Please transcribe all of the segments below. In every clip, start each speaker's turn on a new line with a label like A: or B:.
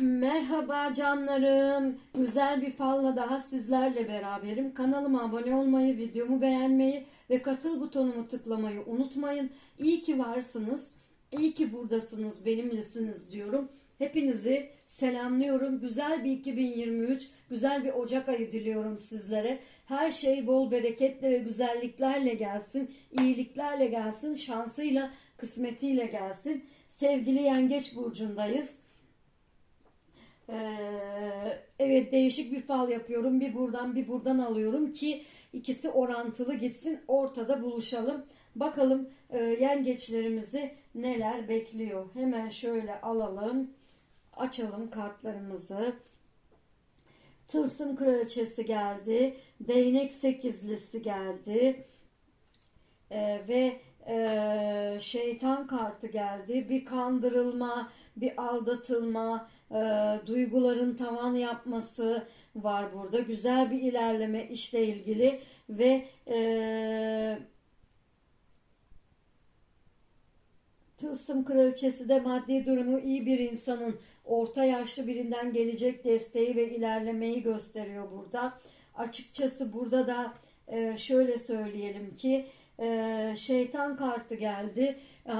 A: Merhaba canlarım. Güzel bir falla daha sizlerle beraberim. Kanalıma abone olmayı, videomu beğenmeyi ve katıl butonumu tıklamayı unutmayın. İyi ki varsınız. İyi ki buradasınız, benimlesiniz diyorum. Hepinizi selamlıyorum. Güzel bir 2023, güzel bir Ocak ayı diliyorum sizlere. Her şey bol bereketle ve güzelliklerle gelsin, iyiliklerle gelsin, şansıyla, kısmetiyle gelsin. Sevgili Yengeç Burcu'ndayız. Ee, evet değişik bir fal yapıyorum. Bir buradan bir buradan alıyorum ki ikisi orantılı gitsin ortada buluşalım. Bakalım e, yengeçlerimizi neler bekliyor. Hemen şöyle alalım. Açalım kartlarımızı. Tılsım kraliçesi geldi. Değnek sekizlisi geldi. Ee, ve e, şeytan kartı geldi. Bir kandırılma, bir aldatılma, e, duyguların tavan yapması var burada. Güzel bir ilerleme işle ilgili ve e, Tılsım kraliçesi de maddi durumu iyi bir insanın orta yaşlı birinden gelecek desteği ve ilerlemeyi gösteriyor burada. Açıkçası burada da e, şöyle söyleyelim ki e, şeytan kartı geldi. E,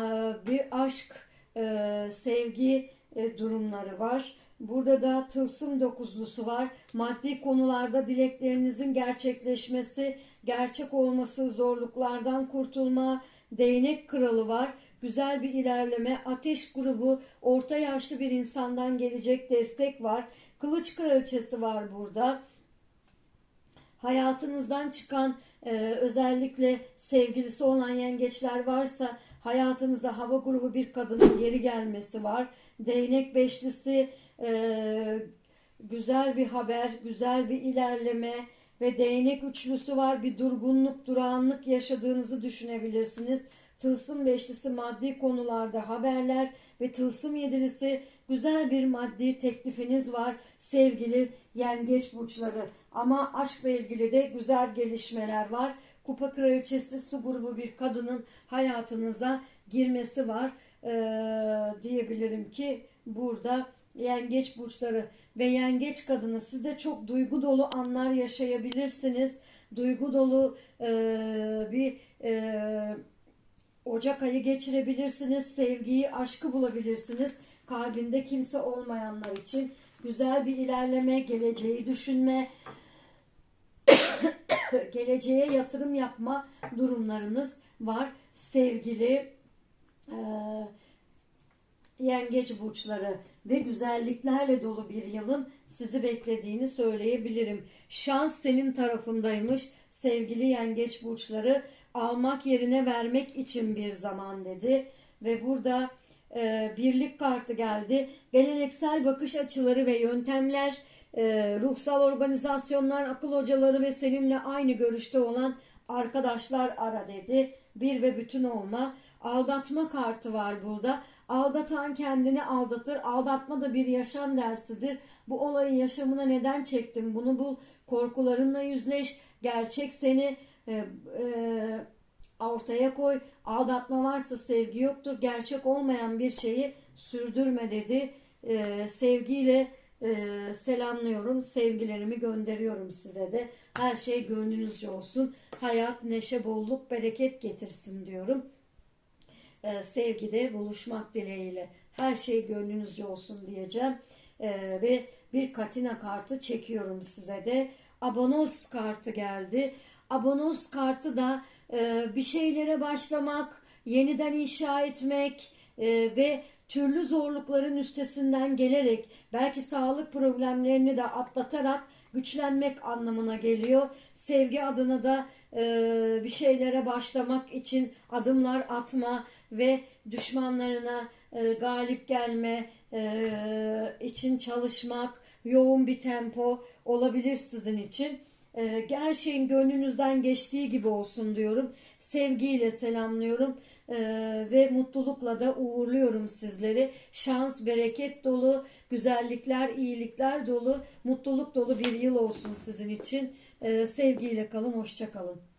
A: bir aşk, e, sevgi e, durumları var. Burada da tılsım dokuzlusu var. Maddi konularda dileklerinizin gerçekleşmesi, gerçek olması, zorluklardan kurtulma, değnek kralı var. Güzel bir ilerleme, ateş grubu, orta yaşlı bir insandan gelecek destek var. Kılıç kraliçesi var burada hayatınızdan çıkan e, özellikle sevgilisi olan yengeçler varsa hayatınıza hava grubu bir kadının geri gelmesi var. Değnek beşlisi e, güzel bir haber, güzel bir ilerleme ve değnek üçlüsü var. Bir durgunluk, durağanlık yaşadığınızı düşünebilirsiniz. Tılsım beşlisi maddi konularda haberler ve tılsım yedilisi güzel bir maddi teklifiniz var sevgili yengeç burçları. Ama aşkla ilgili de güzel gelişmeler var. Kupa kraliçesi su grubu bir kadının hayatınıza girmesi var ee, diyebilirim ki burada yengeç burçları ve yengeç kadını sizde çok duygu dolu anlar yaşayabilirsiniz. Duygu dolu e, bir e, Ocak ayı geçirebilirsiniz. Sevgiyi, aşkı bulabilirsiniz. Kalbinde kimse olmayanlar için güzel bir ilerleme, geleceği düşünme, geleceğe yatırım yapma durumlarınız var. Sevgili e, yengeç burçları ve güzelliklerle dolu bir yılın sizi beklediğini söyleyebilirim. Şans senin tarafındaymış sevgili yengeç burçları almak yerine vermek için bir zaman dedi ve burada e, birlik kartı geldi. Geleneksel bakış açıları ve yöntemler, e, ruhsal organizasyonlar, akıl hocaları ve seninle aynı görüşte olan arkadaşlar ara dedi. Bir ve bütün olma. Aldatma kartı var burada. Aldatan kendini aldatır. Aldatma da bir yaşam dersidir. Bu olayın yaşamına neden çektim? Bunu bul. Korkularınla yüzleş. Gerçek seni e, e, ortaya koy. Aldatma varsa sevgi yoktur. Gerçek olmayan bir şeyi sürdürme dedi. E, sevgiyle e, selamlıyorum. Sevgilerimi gönderiyorum size de. Her şey gönlünüzce olsun. Hayat, neşe, bolluk, bereket getirsin diyorum. E, sevgide buluşmak dileğiyle. Her şey gönlünüzce olsun diyeceğim. Ve bir katina kartı çekiyorum size de. Abonos kartı geldi. Abonos kartı da e, bir şeylere başlamak, yeniden inşa etmek e, ve türlü zorlukların üstesinden gelerek belki sağlık problemlerini de atlatarak güçlenmek anlamına geliyor. Sevgi adına da e, bir şeylere başlamak için adımlar atma ve düşmanlarına e, galip gelme e, için çalışmak, yoğun bir tempo olabilir sizin için. Her şeyin gönlünüzden geçtiği gibi olsun diyorum. Sevgiyle selamlıyorum e, ve mutlulukla da uğurluyorum sizleri. Şans, bereket dolu, güzellikler, iyilikler dolu, mutluluk dolu bir yıl olsun sizin için. E, sevgiyle kalın, hoşça kalın.